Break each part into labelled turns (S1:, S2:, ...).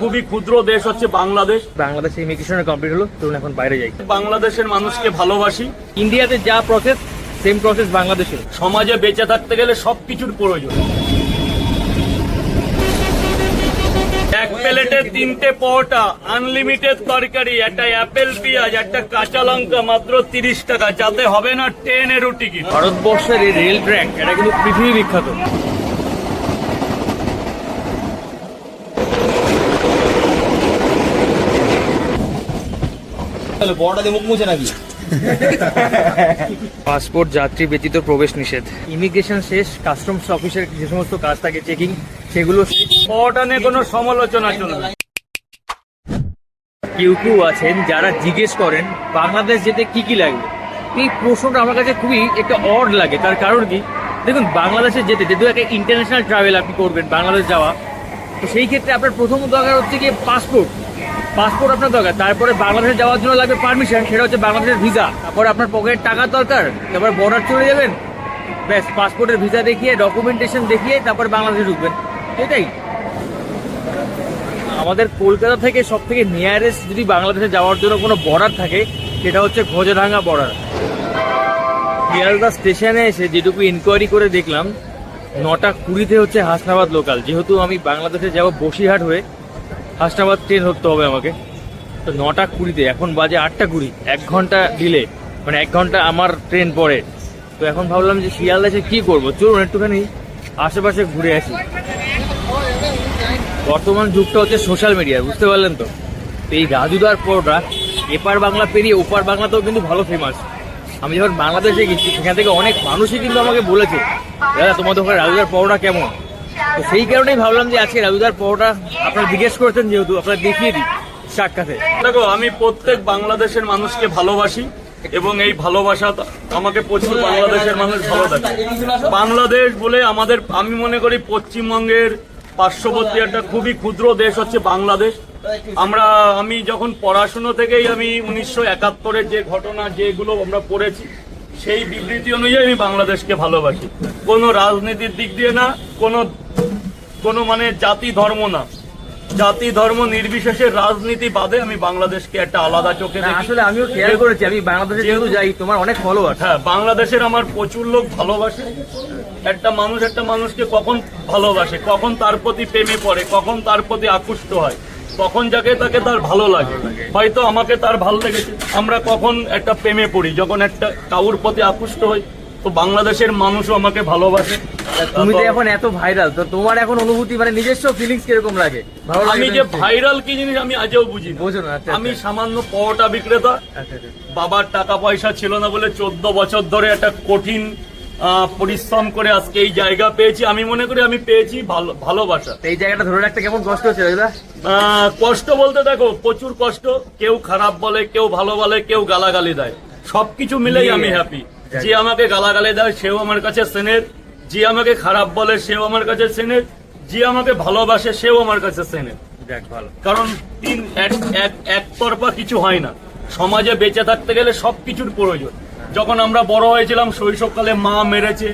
S1: খুবই ক্ষুদ্র দেশ হচ্ছে বাংলাদেশ।
S2: বাংলাদেশে ইমিগ্রেশনের কমপ্লিট হলো চলুন এখন বাইরে যাই।
S1: বাংলাদেশের মানুষকে ভালোবাসি।
S2: ইন্ডিয়াতে যা প্রসেস সেম প্রসেস বাংলাদেশে।
S1: সমাজে বেঁচে থাকতে গেলে সব কিছুর প্রয়োজন। এক প্লেটে তিনটে পরোটা আনলিমিটেড তরকারি একটা অ্যাপেল পেঁয়াজ একটা কাঁচা লঙ্কা মাত্র তিরিশ টাকা। যাতে হবে না ট্রেনেরও টিকিট।
S2: ভারতবর্ষের এই রেল ট্র্যাক এটা কিন্তু পৃথিবী বিখ্যাত।
S3: বড়টা দিয়ে মুখ মুছে নাকি?
S2: পাসপোর্ট, যাত্রী ব্যতীত প্রবেশ নিষেধ। ইমিগ্রেশন শেষ কাস্টমস অফিসের যে সমস্ত কাজ থাকে চেকিং সেগুলো
S1: নিয়ে কোনো সমালোচনা চলবে না।
S2: কেউ কেউ আছেন যারা জিজ্ঞেস করেন, বাংলাদেশ যেতে কি কি লাগবে? এই প্রশ্নটা আমার কাছে খুবই একটা অড লাগে। তার কারণ কি? দেখুন, বাংলাদেশে যেতে, যেহেতু একটা ইন্টারন্যাশনাল ট্রাভেল আপনি করবেন, বাংলাদেশ যাওয়া, তো সেই ক্ষেত্রে আপনার প্রথম দরকার হচ্ছে গিয়ে পাসপোর্ট পাসপোর্ট আপনার দরকার। তারপরে বাংলাদেশে যাওয়ার জন্য লাগবে পারমিশন সেটা হচ্ছে বাংলাদেশের ভিসা তারপরে আপনার পকেটে টাকা দরকার, তারপর বর্ডার চলে যাবেন। ব্যাস পাসপোর্টের ভিসা দেখিয়ে ডকুমেন্টেশন দেখিয়ে, তারপরে বাংলাদেশে ঢুকবেন। এটাই। আমাদের কলকাতা থেকে সব থেকে নিয়ারেস্ট যদি বাংলাদেশে যাওয়ার জন্য কোনো বর্ডার থাকে, সেটা হচ্ছে ঘোজরাঙ্গা বর্ডার শিয়ালদা স্টেশনে এসে যেটুকু ইনকোয়ারি করে দেখলাম, নটা কুড়িতে হচ্ছে হাসনাবাদ লোকাল যেহেতু আমি বাংলাদেশে যাব বসিরহাট হয়ে হাসনাবাদ ট্রেন ধরতে হবে আমাকে। তো নটা কুড়িতে, এখন বাজে আটটা কুড়ি, এক ঘণ্টা ডিলে মানে এক ঘণ্টা আমার ট্রেন পরে তো এখন ভাবলাম যে শিয়ালদা এসে কী করব? চলুন একটুখানি আশেপাশে ঘুরে আসি। বর্তমান যুগটা হচ্ছে সোশ্যাল মিডিয়া বুঝতে পারলেন তো? এই রাজুদার পরোটা, এপার বাংলা পেরিয়ে ওপার বাংলাতেও কিন্তু ভালো ফেমাস আমি যখন বাংলাদেশে গেছি, সেখান থেকে অনেক মানুষই কিন্তু আমাকে বলেছে, দাদা, তোমাদের ওখানে রাজুদার পরোটা কেমন? তো সেই কারণেই ভাবলাম যে আজকে রাজুদার পরোটা আপনারা জিজ্ঞেস করছেন যেহেতু আপনারা দেখিয়ে দিই সাক্ষাতে।
S1: দেখো, আমি প্রত্যেক বাংলাদেশের মানুষকে ভালোবাসি এবং এই ভালোবাসা আমাকে প্রচুর বাংলাদেশের মানুষ ভালো থাকে বাংলাদেশ বলে আমাদের, আমি মনে করি পশ্চিমবঙ্গের পার্শ্ববর্তী একটা খুবই ক্ষুদ্র দেশ হচ্ছে বাংলাদেশ। আমরা, আমি যখন পড়াশুনো থেকেই আমি উনিশশো একাত্তরের যে ঘটনা, যেগুলো আমরা পড়েছি সেই বিবৃতি অনুযায়ী আমি বাংলাদেশকে ভালোবাসি। কোনো রাজনীতির দিক দিয়ে না কোনো কোনো মানে জাতি ধর্ম না। জাতি ধর্ম নির্বিশেষে রাজনীতি বাদে আমি বাংলাদেশকে একটা আলাদা চোখে
S2: আসলে আমিও খেয়াল করেছি আমি বাংলাদেশে যেহেতু যাই তোমার অনেক ফলোয়ার
S1: হ্যাঁ বাংলাদেশের আমার প্রচুর লোক ভালোবাসে। একটা মানুষ একটা মানুষকে কখন ভালোবাসে কখন তার প্রতি প্রেমে পড়ে কখন তার প্রতি আকৃষ্ট হয়। কখন যাকে তাকে তার ভালো লাগে। হয়তো আমাকে তার ভালো লেগেছে। আমরা কখন একটা প্রেমে পড়ি যখন একটা কাউর প্রতি আকৃষ্ট হই তো বাংলাদেশের মানুষও আমাকে ভালোবাসে।
S2: তুমি তো এখন এত ভাইরাল তো তোমার এখন অনুভূতি মানে নিজস্ব ফিলিংস কীরকম লাগে?
S1: আমি যে ভাইরাল কি জিনিস আমি আজও বুঝি
S2: বুঝো না আচ্ছা
S1: আমি সামান্য পরোটা বিক্রেতা।
S2: আচ্ছা, আচ্ছা।
S1: বাবার টাকা পয়সা ছিল না বলে চোদ্দ বছর ধরে একটা কঠিন পরিশ্রম করে আজকে এই জায়গা পেয়েছি। আমি মনে করি আমি পেয়েছি ভালো ভালোবাসা।
S2: এই জায়গাটা ধরে রাখতে কেমন কষ্ট হচ্ছে
S1: কষ্ট বলতে দেখো প্রচুর কষ্ট। কেউ খারাপ বলে কেউ ভালো বলে কেউ গালাগালি দেয়। সবকিছু মিলেই আমি হ্যাপি যে আমাকে গালাগালি দেয় সেও আমার কাছে সেনের। যে আমাকে খারাপ বলে সেও আমার কাছে সেনের। যে আমাকে ভালোবাসে সেও আমার কাছে সেনের। কারণ তিন এক এক একতরফা কিছু হয় না। সমাজে বেঁচে থাকতে গেলে সব কিছুর প্রয়োজন। যখন আমরা বড় হয়েছিলাম, শৈশবকালে মা মেরেছে,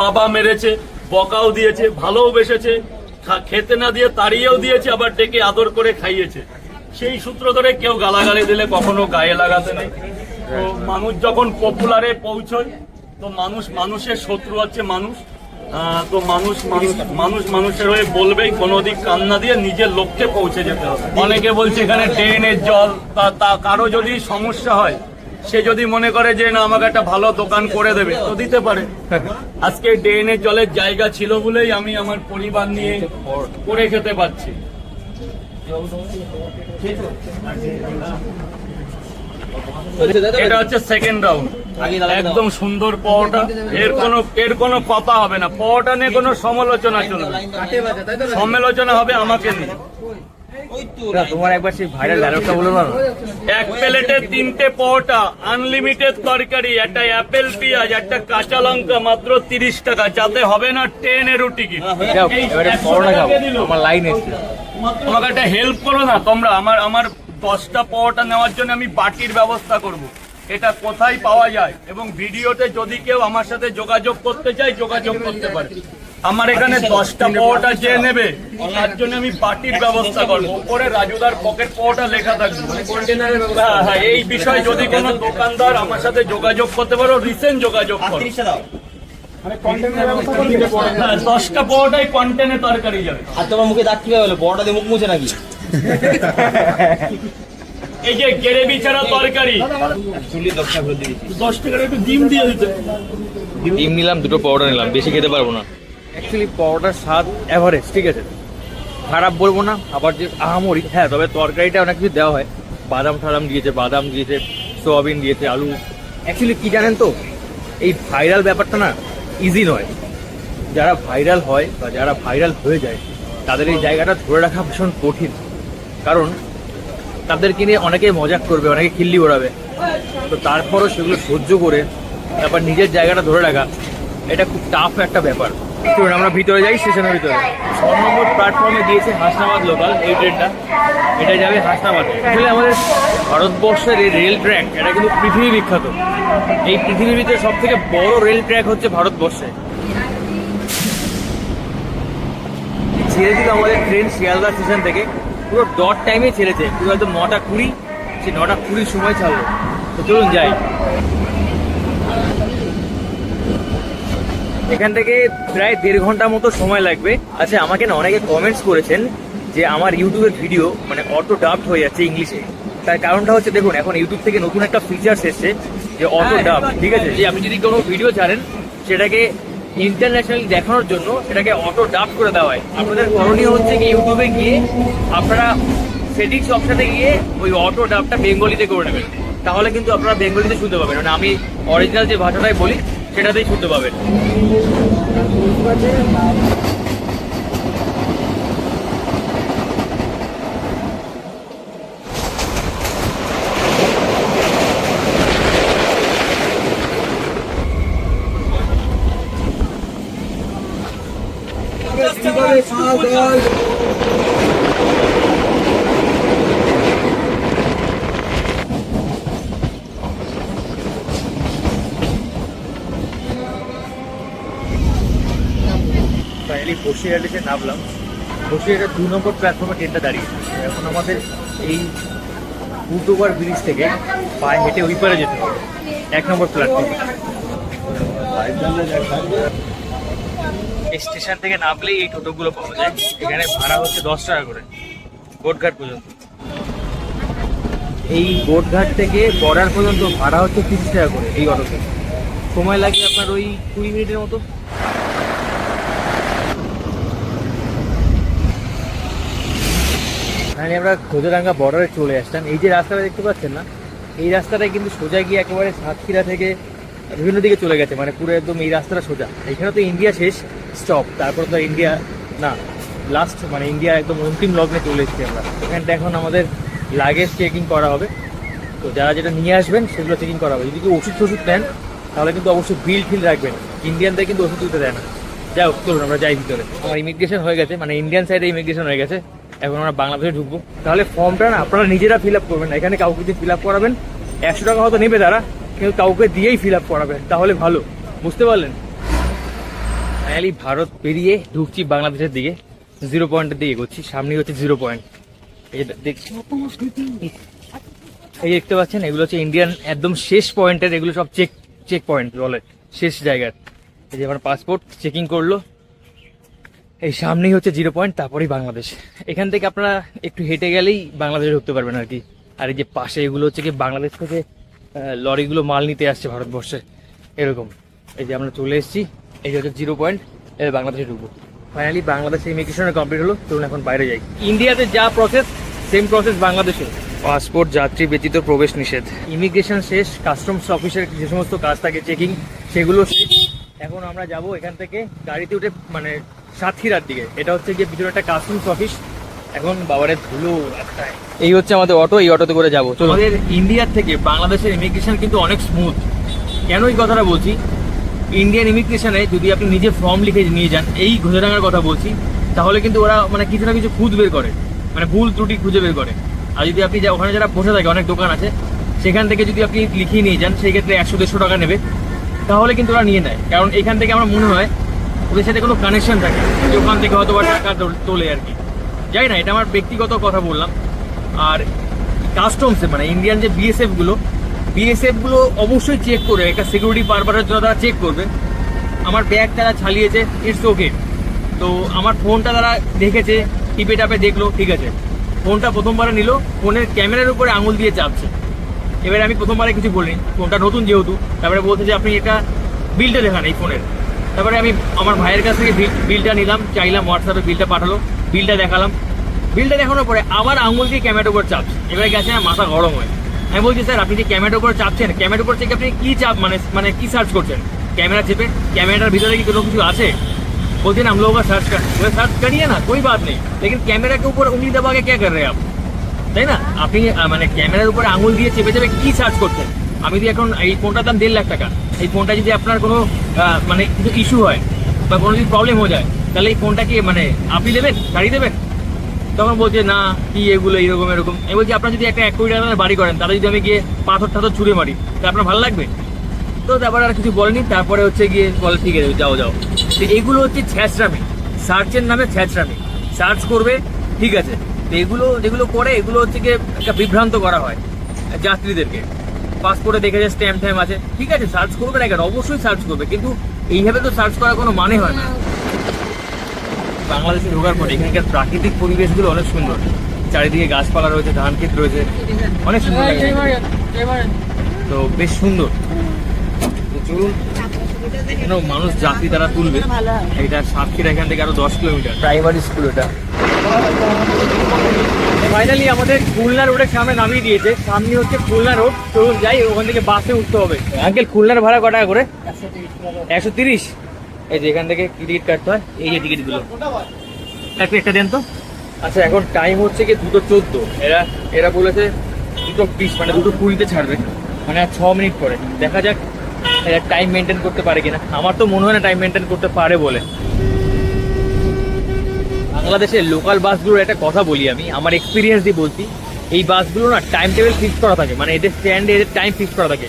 S1: বাবা মেরেছে, বকাও দিয়েছে, ভালোও বেসেছে খেতে না দিয়ে তাড়িয়েও দিয়েছে, আবার ডেকে আদর করে খাইয়েছে। সেই সূত্র ধরে কেউ গালাগালি দিলে কখনো গায়ে লাগাতে নেই। তো মানুষ যখন পপুলারে পৌঁছয়, তো মানুষ মানুষের শত্রু হচ্ছে মানুষ। তো মানুষ মানুষ মানুষ মানুষের হয়ে বলবেই কোনো দিক কান্না দিয়ে নিজের লক্ষ্যে পৌঁছে যেতে হবে। অনেকে বলছে এখানে ট্রেনের জল তা কারও যদি সমস্যা হয় সে যদি মনে করে যে না, আমাকে একটা ভালো দোকান করে দেবে, তো দিতে পারে। আজকে ড্রেনের জলের জায়গা ছিল বলেই আমি আমার পরিবার নিয়ে করে খেতে পারছি এটা হচ্ছে সেকেন্ড রাউন্ড একদম সুন্দর পরোটা। এর কোনো এর কোনো কথা হবে না। পরোটা নিয়ে কোনো সমালোচনা চলবে। সমালোচনা হবে আমাকে নিয়ে।
S2: না, তোমার একবার সেই ভাইরাল ডায়লগটা বলে না
S1: এক প্লেটে তিনটে পরোটা আনলিমিটেড তরকারি একটা অ্যাপেল পেঁয়াজ একটা কাঁচা লঙ্কা মাত্র তিরিশ টাকা। যাতে হবে না ট্রেনেরও টিকিট
S2: যাও,
S1: এই
S2: এবারে
S1: 100
S2: পরোটা খাব আমার লাইন এসছে।
S1: আমাকে একটা হেল্প করো না তোমরা। আমার আমার দশটা পরোটা নেওয়ার জন্য আমি বাটির ব্যবস্থা করব। এটা কোথায় পাওয়া যায়? এবং ভিডিওতে যদি কেউ আমার সাথে যোগাযোগ করতে চায় যোগাযোগ করতে পারে। আমার এখানে দশটা পাওয়াটা যে নেবে? তার জন্য আমি পার্টির ব্যবস্থা করব। উপরে রাজুদার পকেট পাওয়াটা লেখা থাকবে। হ্যাঁ হ্যাঁ এই বিষয়ে যদি কোনো দোকানদার আমার সাথে যোগাযোগ করতে পারো রিসেন্ট যোগাযোগ করো। হ্যাঁ দশটা পাওয়াটাই কন্টেনে তরকারি যাবে।
S3: আর তোমার মুখে দাগ কীভাবে হলো? বড়টা দিয়ে মুখ মুছে নাকি?
S1: এই যে তরকারি। দশ টাকার একটু ডিম দিয়ে দিতে।
S2: ডিম নিলাম দুটো পাউডার নিলাম। বেশি খেতে পারব না। অ্যাকচুয়ালি পরোটার স্বাদ অ্যাভারেজ ঠিক আছে? খারাপ বলব না, আবার যে আহামরি হ্যাঁ তবে তরকারিটা অনেক কিছু দেওয়া হয়। বাদাম ঠাদাম দিয়েছে, বাদাম দিয়েছে, সোয়াবিন দিয়েছে, আলু। অ্যাকচুয়ালি কী জানেন তো? এই ভাইরাল ব্যাপারটা না ইজি নয়। যারা ভাইরাল হয় বা যারা ভাইরাল হয়ে যায়, তাদের এই জায়গাটা ধরে রাখা ভীষণ কঠিন। কারণ তাদেরকে নিয়ে অনেকে মজাক করবে, অনেকে খিল্লি ওড়াবে। তো তারপরও সেগুলো সহ্য করে, তারপর নিজের জায়গাটা ধরে রাখা, এটা খুব টাফ একটা ব্যাপার। চলুন, আমরা ভিতরে যাই, স্টেশনের ভিতরে। ছ নম্বর প্ল্যাটফর্মে দিয়েছে হাসনাবাদ লোকাল এই ট্রেনটা। এটা যাবে হাসনাবাদ। আসলে আমাদের ভারতবর্ষের এই রেল ট্র্যাক, এটা কিন্তু পৃথিবী বিখ্যাত। এই পৃথিবীর ভিতরে সব থেকে বড় রেল ট্র্যাক হচ্ছে ভারতবর্ষে। ছেড়ে দিল আমাদের ট্রেন শিয়ালদা স্টেশন থেকে। পুরো ডট টাইমে ছেড়েছে। পুরো একদম নটা কুড়ি সে নটা কুড়ির সময় ছাড়লো। তো চলুন যাই। এখান থেকে প্রায় দেড় ঘণ্টা মতো সময় লাগবে। আচ্ছা আমাকে না অনেকে কমেন্টস করেছেন যে আমার ইউটিউবের ভিডিও মানে অটো ডাবড হয়ে যাচ্ছে ইংলিশে তার কারণটা হচ্ছে দেখুন এখন ইউটিউব থেকে নতুন একটা ফিচার্স এসছে যে অটো ডাব ঠিক আছে? যে আপনি যদি কোনো ভিডিও ছাড়েন সেটাকে ইন্টারন্যাশনালি দেখানোর জন্য সেটাকে অটো ডাব করে দেওয়া হয়। আপনাদের করণীয় হচ্ছে কি ইউটিউবে গিয়ে আপনারা সেটিংস অপশানে গিয়ে ওই অটো ডাবটা বেঙ্গলিতে করে নেবেন। তাহলে কিন্তু আপনারা বেঙ্গলিতে শুনতে পাবেন। মানে আমি অরিজিনাল যে ভাষাটাই বলি সেটাতেই শুনতে পাবেন ফাইনালি বসিরহাটে নামলাম। বসিরহাটের দু নম্বর প্ল্যাটফর্মে ট্রেনটা দাঁড়িয়ে। এখন আমাদের এই ফুটওভার ব্রিজ থেকে পায়ে হেঁটে ওই পারে যেতে হবে। এক নম্বর প্ল্যাটফর্মে স্টেশন থেকে নামলেই এই টোটোগুলো পাওয়া যায়। এখানে ভাড়া হচ্ছে দশ টাকা করে গোটঘাট পর্যন্ত। এই গোটঘাট থেকে বর্ডার পর্যন্ত ভাড়া হচ্ছে তিরিশ টাকা করে এই অটোতে। সময় লাগে আপনার ওই কুড়ি মিনিটের মতো। মানে আমরা খোঁজারাঙ্গা বর্ডারে চলে আসলাম এই যে রাস্তাটা দেখতে পাচ্ছেন না, এই রাস্তাটা কিন্তু সোজা গিয়ে একেবারে সাতক্ষীরা থেকে বিভিন্ন দিকে চলে গেছে। মানে পুরো একদম এই রাস্তাটা সোজা। এখানে তো ইন্ডিয়া শেষ স্টপ তারপর তো ইন্ডিয়া না লাস্ট মানে ইন্ডিয়া একদম অন্তিম লগ্নে চলে এসেছি আমরা। এখানটা এখন আমাদের লাগেজ চেকিং করা হবে। তো যারা যেটা নিয়ে আসবেন, সেগুলো চেকিং করা হবে। যদি কেউ ওষুধ টষুধ নেন, তাহলে কিন্তু অবশ্যই বিল ফিল রাখবেন। ইন্ডিয়ানদের কিন্তু ওষুধ দিতে দেয় না। যাই হোক, চলুন আমরা যাই ভিতরে। আমার ইমিগ্রেশন হয়ে গেছে। মানে ইন্ডিয়ান সাইডে ইমিগ্রেশন হয়ে গেছে। এখন আমরা বাংলাদেশে ঢুকবো। তাহলে ফর্মটা না আপনারা নিজেরা ফিল আপ করবেন এখানে কাউকে দিয়ে ফিল আপ করাবেন, একশো টাকা হয়তো নেবে তারা, কিন্তু কাউকে দিয়েই ফিল আপ করাবেন, তাহলে ভালো। বুঝতে পারলেন? ফাইনালি ভারত পেরিয়ে ঢুকছি বাংলাদেশের দিকে জিরো পয়েন্টের দিকে এগোচ্ছি, সামনেই হচ্ছে জিরো পয়েন্ট এই দেখছি, এই দেখতে পাচ্ছেন, এগুলো হচ্ছে ইন্ডিয়ান একদম শেষ পয়েন্টের এগুলো সব চেক চেক পয়েন্ট বলে, শেষ জায়গার। এই যে আমার পাসপোর্ট চেকিং করল। এই সামনেই হচ্ছে জিরো পয়েন্ট তারপরেই বাংলাদেশ। এখান থেকে আপনারা একটু হেঁটে গেলেই বাংলাদেশে ঢুকতে পারবেন আর কি। আর এই যে পাশে এগুলো হচ্ছে কি বাংলাদেশ থেকে লরিগুলো মাল নিতে আসছে ভারতবর্ষে। এরকম। এই যে আমরা চলে এসেছি এই যে হচ্ছে জিরো পয়েন্ট এবার বাংলাদেশে ঢুকবো। ফাইনালি বাংলাদেশে ইমিগ্রেশনের কমপ্লিট হলো চলুন এখন বাইরে যাই। ইন্ডিয়াতে যা প্রসেস সেম প্রসেস বাংলাদেশে। পাসপোর্ট যাত্রী ব্যতীত প্রবেশ নিষেধ। ইমিগ্রেশন শেষ কাস্টমস অফিসের যে সমস্ত কাজ থাকে চেকিং সেগুলো শেষ। এখন আমরা যাব এখান থেকে গাড়িতে উঠে মানে সাতক্ষীরার দিকে। এটা হচ্ছে গিয়ে ভিতরে একটা কাস্টমস অফিস এখন বাবারে ধুলো রাস্তায়। এই হচ্ছে আমাদের অটো এই অটোতে করে যাব আমাদের ইন্ডিয়ার থেকে বাংলাদেশের ইমিগ্রেশন কিন্তু অনেক স্মুথ কেন এই কথাটা বলছি? ইন্ডিয়ান ইমিগ্রেশনে যদি আপনি নিজে ফর্ম লিখে নিয়ে যান এই ঘোষণার কথা বলছি তাহলে কিন্তু ওরা মানে কিছু না কিছু খুঁজ বের করে। মানে ভুল ত্রুটি খুঁজে বের করে। আর যদি আপনি যা ওখানে যারা বসে থাকে অনেক দোকান আছে সেখান থেকে যদি আপনি লিখিয়ে নিয়ে যান সেই ক্ষেত্রে একশো দেড়শো টাকা নেবে। তাহলে কিন্তু ওরা নিয়ে নেয়। কারণ এখান থেকে আমার মনে হয় ওদের সাথে কোনো কানেকশন থাকে যে ওখান থেকে হয়তো টাকা তোল- আর কি। যাই না, এটা আমার ব্যক্তিগত কথা বললাম। আর কাস্টমসে মানে ইন্ডিয়ান যে বিএসএফগুলো বিএসএফগুলো অবশ্যই চেক করে একটা সিকিউরিটি পারপাসের জন্য তারা চেক করবে। আমার ব্যাগ তারা ছালিয়েছে ইটস ওকে তো আমার ফোনটা তারা দেখেছে, টিপে টাপে দেখল, ঠিক আছে। ফোনটা প্রথমবারে নিল ফোনের ক্যামেরার উপরে আঙুল দিয়ে চাপছে। এবারে আমি প্রথমবারে কিছু বলিনি। ফোনটা নতুন যেহেতু, তারপরে বলছে যে আপনি এটা বিলটা দেখান এই ফোনের তারপরে আমি আমার ভাইয়ের কাছ থেকে বিল- বিলটা নিলাম চাইলাম হোয়াটসঅ্যাপে বিলটা পাঠালো বিলটা দেখালাম বিলটা দেখানোর পরে আবার আঙুল দিয়ে ক্যামেরার উপর চাপছে এবারে গেছে আমার মাথা গরম হয় আমি বলছি স্যার আপনি যে ক্যামেরার উপর চাপছেন ক্যামেরার উপর থেকে আপনি কি চাপ মানে মানে কি সার্চ করছেন ক্যামেরা চেপে ক্যামেরার ভিতরে কি কোনো কিছু আছে बोलते हैं ना हम लोगों का सर्च कर वो सर्च करिए ना कोई बात नहीं लेकिन कैमरा के ऊपर उंगली दबा के क्या कर रहे हैं आप তাই না আপনি আহ, মানে ক্যামেরার উপরে আঙুল দিয়ে চেপে চেপে কি সার্চ করছেন আমি যদি এখন এই ফোনটার দাম দেড় লাখ টাকা এই ফোনটা যদি আপনার কোনো মানে কিছু ইস্যু হয় বা কোনো যদি প্রবলেম হয়ে যায়, তাহলে এই ফোনটা কি মানে আপনি দেবেন? গাড়ি দেবেন? তখন বলছে, না, কি এগুলো, এরকম এরকম। আমি বলছি, আপনার যদি একটা এক কোটি টাকার বাড়ি করেন, তাহলে যদি আমি গিয়ে পাথর টাথর ছুঁড়ে মারি তা আপনার ভালো লাগবে? তো তারপরে আর কিছু বলেনি, তারপরে হচ্ছে গিয়ে বলে, ঠিক আছে, যাও যাও। তো এগুলো হচ্ছে ছ্যাঁচড়ামি। সার্চের নামে ছ্যাঁচড়ামি। সার্চ করবে, ঠিক আছে। তো এগুলো, যেগুলো করে, এগুলো হচ্ছে গিয়ে একটা বিভ্রান্ত করা হয় যাত্রীদেরকে। পাসপোর্টে দেখে যে স্ট্যাম্প ট্যাম্প আছে। ঠিক আছে সার্চ করবে না কেন? অবশ্যই সার্চ করবে কিন্তু এইভাবে তো সার্চ করার কোনো মানে হয় না। বাংলাদেশে ঢোকার পরে এখানকার প্রাকৃতিক পরিবেশগুলো অনেক সুন্দর। চারিদিকে গাছপালা রয়েছে ধান ক্ষেত রয়েছে অনেক সুন্দর লাগে। তো বেশ সুন্দর। তো চলুন মানুষ যাত্রী তারা তুলবে। এটা সাতক্ষীরা এখান থেকে আরও দশ কিলোমিটার। প্রাইমারি স্কুল এটা। ফাইনালি আমাদের খুলনা রোডের সামনে নামিয়ে দিয়েছে। সামনে হচ্ছে খুলনা রোড চলুন যাই, ওখান থেকে বাসে উঠতে হবে। আঙ্কেল খুলনার ভাড়া ক টাকা করে? একশো তিরিশ। এই যে এখান থেকে টিকিট কাটতে হয়? এই যে টিকিটগুলো একটা একটা দেন তো। আচ্ছা এখন টাইম হচ্ছে কি দুটো চোদ্দ। এরা এরা বলেছে দুটো বিশ মানে দুটো কুড়িতে ছাড়বে। মানে আর ছ মিনিট পরে। দেখা যাক, এরা টাইম মেনটেন করতে পারে কিনা। আমার তো মনে হয় না টাইম মেনটেন করতে পারে বলে। বাংলাদেশের লোকাল বাসগুলোর একটা কথা বলি আমি, আমার এক্সপিরিয়েন্স দিয়ে বলছি। এই বাসগুলো না টাইম টেবিল ফিক্স করা থাকে মানে এদের স্ট্যান্ডে এদের টাইম ফিক্স করা থাকে।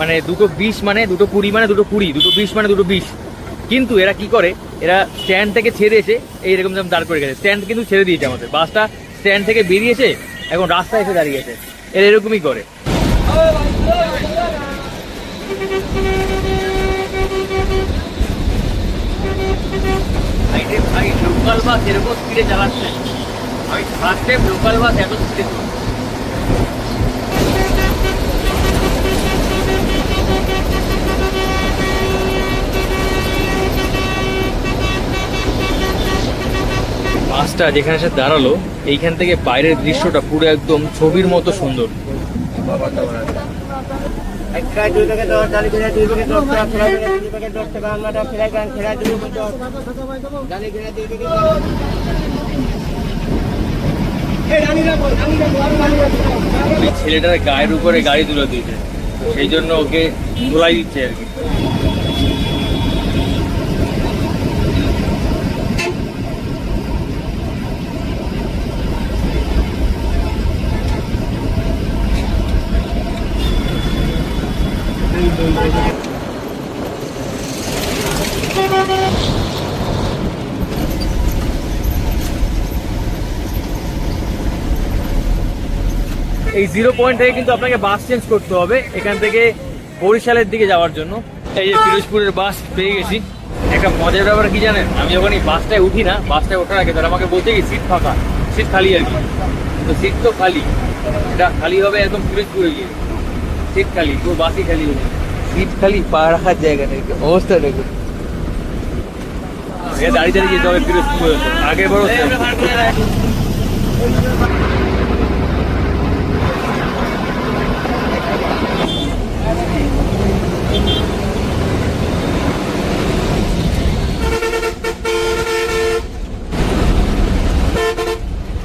S2: মানে দুটো বিশ মানে দুটো কুড়ি মানে দুটো কুড়ি, দুটো বিশ মানে দুটো বিশ। কিন্তু এরা কি করে? এরা স্ট্যান্ড থেকে ছেড়ে এসে এইরকম যেমন দাঁড় করে গেছে স্ট্যান্ড কিন্তু ছেড়ে দিয়েছে আমাদের। বাসটা স্ট্যান্ড থেকে বেরিয়েছে এখন রাস্তায় এসে দাঁড়িয়েছে এরা এরকমই করে। লোকাল বাস এরকম স্পিডে চালাচ্ছে। আমি ফার্স্ট টাইম লোকাল বাস এত স্পিডে বাসটা যেখানে এসে দাঁড়াল এইখান থেকে বাইরের দৃশ্যটা পুরো একদম ছবির মতো সুন্দর। ছেলেটার গায়ের উপরে গাড়ি তুলে দিয়েছে সেই জন্য ওকে ধোলাই দিচ্ছে আর কি। এই জিরো পয়েন্ট থেকে কিন্তু আপনাকে বাস চেঞ্জ করতে হবে এখান থেকে বরিশালের দিকে যাওয়ার জন্য। এই যে পিরোজপুরের বাস পেয়ে গেছি। একটা মজার ব্যাপার কি জানেন? আমি যখন এই বাসটায় উঠি না বাসটায় ওঠার আগে তারা আমাকে বলতে কি সিট ফাঁকা সিট খালি আর কি। তো সিট তো খালি। এটা খালি হবে একদম পিরোজপুরে গিয়ে। সিট খালি পুরো বাসই খালি হবে
S4: সিট খালি পা রাখার জায়গা নেই। অবস্থা দেখুন
S2: দাঁড়িয়ে দাঁড়িয়ে যেতে হবে পিরোজপুরে। আগে বড়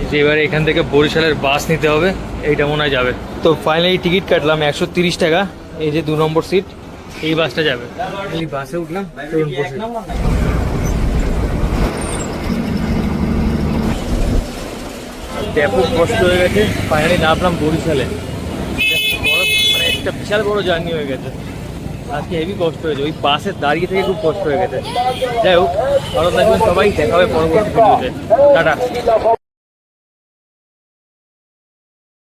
S2: যে এবারে এখান থেকে বরিশালের বাস নিতে হবে, এইটা মনে হয় যাবে। তো ফাইনালি টিকিট কাটলাম একশো টাকা, এই যে দু নম্বর সিট এই বাসটা যাবে। এই বাসে উঠলাম ব্যাপক কষ্ট হয়ে গেছে ফাইনালি নামলাম বরিশালে। মানে একটা বিশাল বড় জার্নি হয়ে গেছে। আজকে হেভি কষ্ট হয়েছে, ওই বাসে দাঁড়িয়ে থেকে খুব কষ্ট হয়ে গেছে। যাই হোক, ভালো থাকবেন সবাই, দেখা হবে পরবর্তী টাটা।